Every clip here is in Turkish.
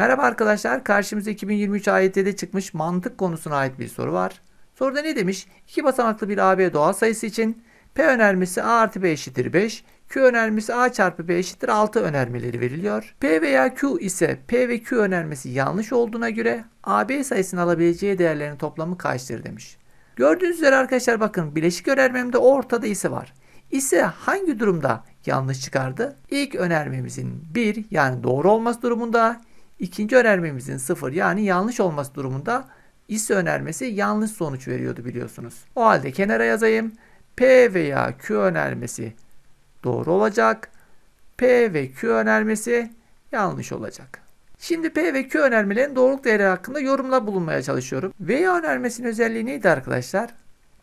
Merhaba arkadaşlar, karşımıza 2023 AYT'de çıkmış mantık konusuna ait bir soru var. Soruda ne demiş? İki basamaklı bir AB doğal sayısı için P önermesi A artı B eşittir 5, Q önermesi A çarpı B eşittir 6 önermeleri veriliyor. P veya Q ise P ve Q önermesi yanlış olduğuna göre AB sayısının alabileceği değerlerin toplamı kaçtır demiş. Gördüğünüz üzere arkadaşlar bakın bileşik önermemde ortada ise var. İse hangi durumda yanlış çıkardı? İlk önermemizin 1 yani doğru olması durumunda, ikinci önermemizin 0 yani yanlış olması durumunda ise önermesi yanlış sonuç veriyordu biliyorsunuz. O halde kenara yazayım. P veya Q önermesi doğru olacak. P ve Q önermesi yanlış olacak. Şimdi P ve Q önermelerin doğruluk değeri hakkında yorumla bulunmaya çalışıyorum. Veya önermesinin özelliği neydi arkadaşlar?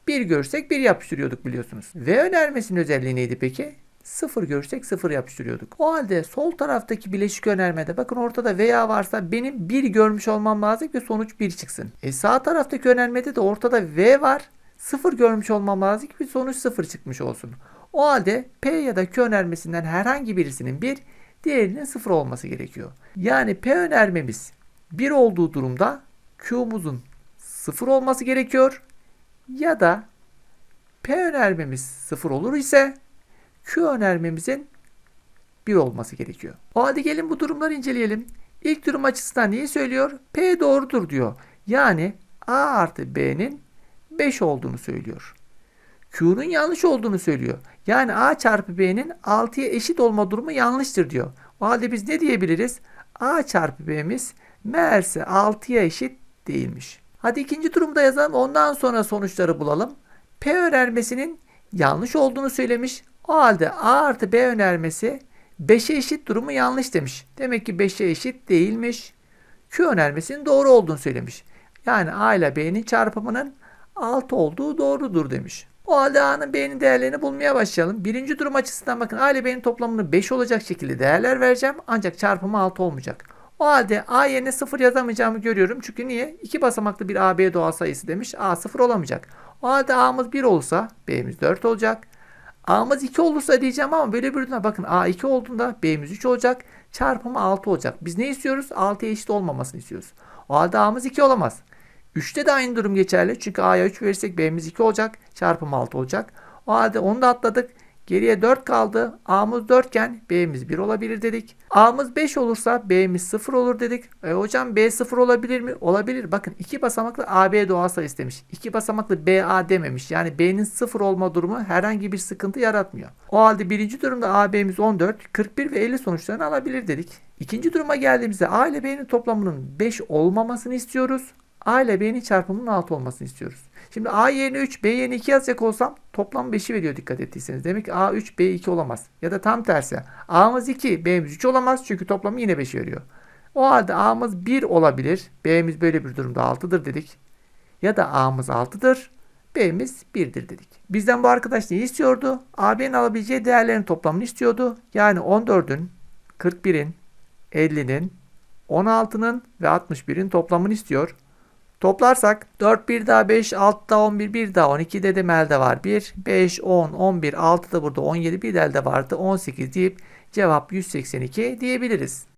Bir görsek bir yapıştırıyorduk biliyorsunuz. V önermesinin özelliği neydi peki? Sıfır görsek sıfır yapıştırıyorduk. O halde sol taraftaki bileşik önermede bakın ortada veya varsa benim bir görmüş olmam lazım ki sonuç bir çıksın. E sağ taraftaki önermede de ortada V var. Sıfır görmüş olmam lazım ki sonuç sıfır çıkmış olsun. O halde P ya da Q önermesinden herhangi birisinin bir, diğerinin sıfır olması gerekiyor. Yani P önermemiz 1 olduğu durumda Q'muzun 0 olması gerekiyor. Ya da P önermemiz 0 olur ise Q önermemizin 1 olması gerekiyor. O halde gelin bu durumları inceleyelim. İlk durum açısından neyi söylüyor? P doğrudur diyor. Yani A artı B'nin 5 olduğunu söylüyor. Q'nun yanlış olduğunu söylüyor. Yani A çarpı B'nin 6'ya eşit olma durumu yanlıştır diyor. O halde biz ne diyebiliriz? A çarpı B'miz meğerse 6'ya eşit değilmiş. Hadi ikinci durumda yazalım. Ondan sonra sonuçları bulalım. P önermesinin yanlış olduğunu söylemiş. O halde A artı B önermesi 5'e eşit durumu yanlış demiş. Demek ki 5'e eşit değilmiş. Q önermesinin doğru olduğunu söylemiş. Yani A ile B'nin çarpımının 6 olduğu doğrudur demiş. O halde A'nın B'nin değerlerini bulmaya başlayalım. Birinci durum açısından bakın A ile B'nin toplamını 5 olacak şekilde değerler vereceğim. Ancak çarpımı 6 olmayacak. O halde A yerine 0 yazamayacağımı görüyorum. Çünkü niye? 2 basamaklı bir AB doğal sayısı demiş. A 0 olamayacak. O halde A'mız 1 olsa B'miz 4 olacak. A'mız 2 olursa diyeceğim ama böyle bir durumda bakın A 2 olduğunda B'miz 3 olacak. Çarpımı 6 olacak. Biz ne istiyoruz? 6'ya eşit olmamasını istiyoruz. O halde A'mız 2 olamaz. 3'te de aynı durum geçerli. Çünkü A'ya 3 verirsek B'miz 2 olacak. Çarpım 6 olacak. O halde onu da atladık. Geriye 4 kaldı. A'mız 4 iken B'miz 1 olabilir dedik. A'mız 5 olursa B'miz 0 olur dedik. E hocam B 0 olabilir mi? Olabilir. Bakın 2 basamaklı AB doğal demiş. 2 basamaklı BA dememiş. Yani B'nin 0 olma durumu herhangi bir sıkıntı yaratmıyor. O halde birinci durumda AB'miz 14, 41 ve 50 sonuçlarını alabilir dedik. İkinci duruma geldiğimizde A ile B'nin toplamının 5 olmamasını istiyoruz. A ile B'nin çarpımının 6 olmasını istiyoruz. Şimdi A yerine 3, B yerine 2 yazacak olsam toplam 5'i veriyor dikkat ettiyseniz. Demek ki A 3, B 2 olamaz. Ya da tam tersi. A'mız 2, B'miz 3 olamaz çünkü toplamı yine 5 veriyor. O halde A'mız 1 olabilir. B'miz böyle bir durumda 6'dır dedik. Ya da A'mız 6'dır. B'miz 1'dir dedik. Bizden bu arkadaş ne istiyordu? AB'nin alabileceği değerlerin toplamını istiyordu. Yani 14'ün, 41'in, 50'nin, 16'nın ve 61'in toplamını istiyor. Toplarsak 4 bir daha 5 6 daha 11 bir daha 12 dedim elde var 1 5 10 11 6 da burada 17 bir de elde vardı 18 deyip cevap 182 diyebiliriz.